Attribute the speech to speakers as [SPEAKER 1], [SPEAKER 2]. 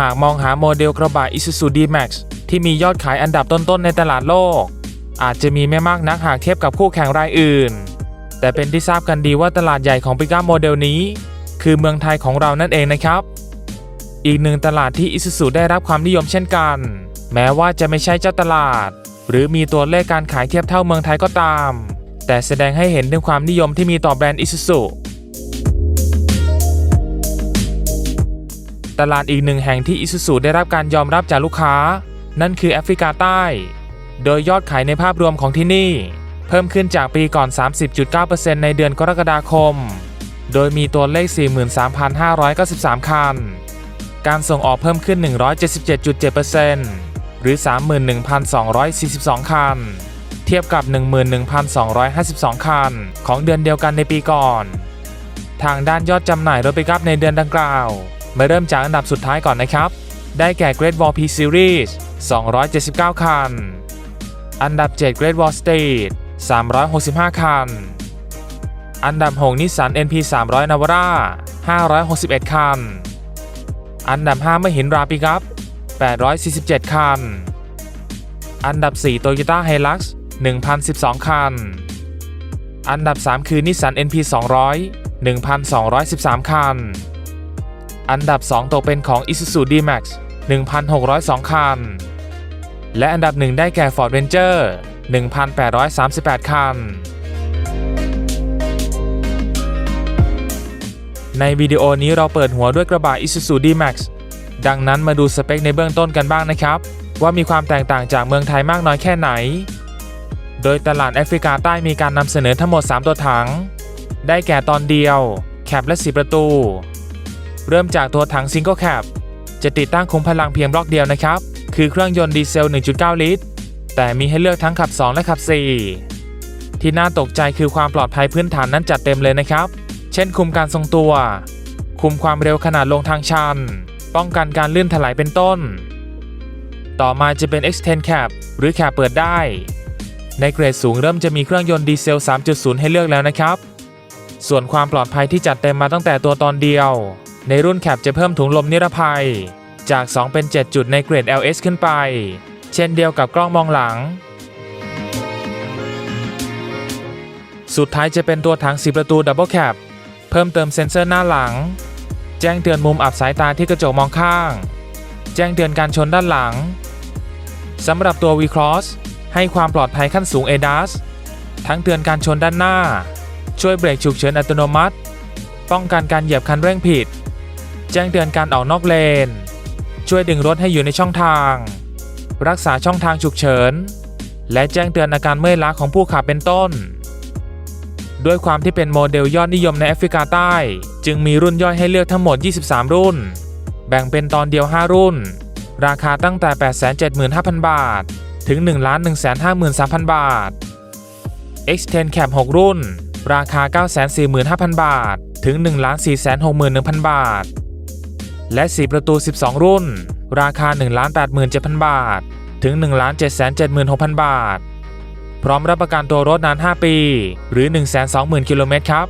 [SPEAKER 1] หากมองหาโมเดลกระบะ Isuzu D-Max ที่มียอดขายอันดับต้นๆในตลาดโลก อาจจะมีไม่มากนักหากเทียบกับคู่แข่งรายอื่น แต่เป็นที่ทราบกันดีว่าตลาดใหญ่ของปิก้าโมเดลนี้ คือเมืองไทยของเรานั่นเองนะครับ อีกหนึ่งตลาดที่ Isuzu ได้รับความนิยมเช่นกัน แม้ว่าจะไม่ใช่เจ้าตลาด หรือมีตัวเลขการขายเทียบเท่าเมืองไทยก็ตาม แต่แสดงให้เห็นถึงความนิยมที่มีต่อแบรนด์ Isuzu ตลาดอีกหนึ่งแห่งที่ Isuzu ได้รับการยอมรับจากลูกค้า นั่นคือแอฟริกาใต้ โดยยอดขายในภาพรวมของที่นี่ เพิ่มขึ้นจากปีก่อน 30.9%ในเดือนกรกฎาคม โดยมีตัวเลข 43,593 คัน การส่งออกเพิ่มขึ้น 177.7%หรือ 31,242 คัน เทียบกับ 11,252 คัน ของเดือนเดียวกันในปีก่อน ทางด้านยอดจำหน่ายรถปิกอัพในเดือนดังกล่าว มาเริ่มจากอันดับสุดท้ายก่อนนะครับ ได้แก่ Great Wall P Series 279 คัน อันดับ 7 Great Wall State 365 คัน อันดับ 6 Nissan NP 300 Navara 561 คัน อันดับ 5 มหินราปิกับ847 คัน อันดับ 4 Toyota Hilux 1,012 คัน อันดับ 3 คือ Nissan NP 200 1,213 คัน อันดับ 2 ตกเป็นของ Isuzu D-Max 1,602 คัน และอันดับ 1 ได้แก่ Ford Ranger 1,838 คัน ในวิดีโอนี้เราเปิดหัวด้วยกระบะ Isuzu D-Max ดังนั้นมาดูสเปคในเบื้องต้นกันบ้างนะครับ ว่ามีความแตกต่างจากเมืองไทยมากน้อยแค่ไหน โดยตลาดแอฟริกาใต้มีการนำเสนอทั้งหมด 3 ตัวถัง ได้แก่ตอนเดียว แคปและ 4 ประตู เริ่มจากตัวถังซิงเกิลแคปจะติดตั้งคุมพลังเพียงบล็อกเดียวนะครับ คือเครื่องยนต์ดีเซล 1.9 ลิตร แต่มีให้เลือกทั้งขับ 2 และขับ 4 ที่น่าตกใจคือความปลอดภัยพื้นฐานนั้นจัดเต็มเลยนะครับ เช่นคุมการทรงตัว คุมความเร็วขนาดลงทางชัน ป้องกันการลื่นถลายเป็นต้น ต่อมาจะเป็น Extend Cap หรือแคปเปิดได้ ในเกรดสูงเริ่มจะมีเครื่องยนต์ดีเซล 3.0 ให้เลือกแล้วนะครับ ส่วนความปลอดภัยที่จัดเต็มมาตั้งแต่ตัวตอนเดียว ในรุ่นแคปจะเพิ่มถุงลมนิรภัย จาก 2 เป็น 7 จุดในเกรด LS ขึ้นไป เช่นเดียวกับกล้องมองหลัง สุดท้ายจะเป็นตัวถัง 4 ประตูดับเบิลแคปเพิ่มเติมเซ็นเซอร์หน้าหลัง แจ้งเตือนมุมอับสายตาที่กระจกมองข้าง แจ้งเตือนการชนด้านหลังสำหรับตัว V-Cross ให้ความปลอดภัยขั้นสูง ADAS ทั้งเตือนการชนด้านหน้า ช่วยเบรกฉุกเฉินอัตโนมัติ ป้องกันการเหยียบคันเร่งผิด แจ้งเตือนการออกนอกเลน ช่วยดึงรถให้อยู่ในช่องทาง รักษาช่องทางฉุกเฉิน และแจ้งเตือนอาการเมื่อยล้าของผู้ขับเป็นต้น ด้วยความที่เป็นโมเดลยอดนิยมในแอฟริกาใต้ จึงมีรุ่นย่อยให้เลือกทั้งหมด 23 รุ่น แบ่งเป็นตอนเดียว 5 รุ่น ราคาตั้งแต่ 875,000 บาท ถึง 1,153,000 บาท Extend Cap 6รุ่น ราคา 945,000 บาท ถึง 1,461,000 บาท และ 4 ประตู 12 รุ่น ราคา 1,87,000 บาท ถึง 1,776,000 บาท พร้อมรับประกันตัวรถนาน 5 ปี หรือ 120,000 กิโลเมตรครับ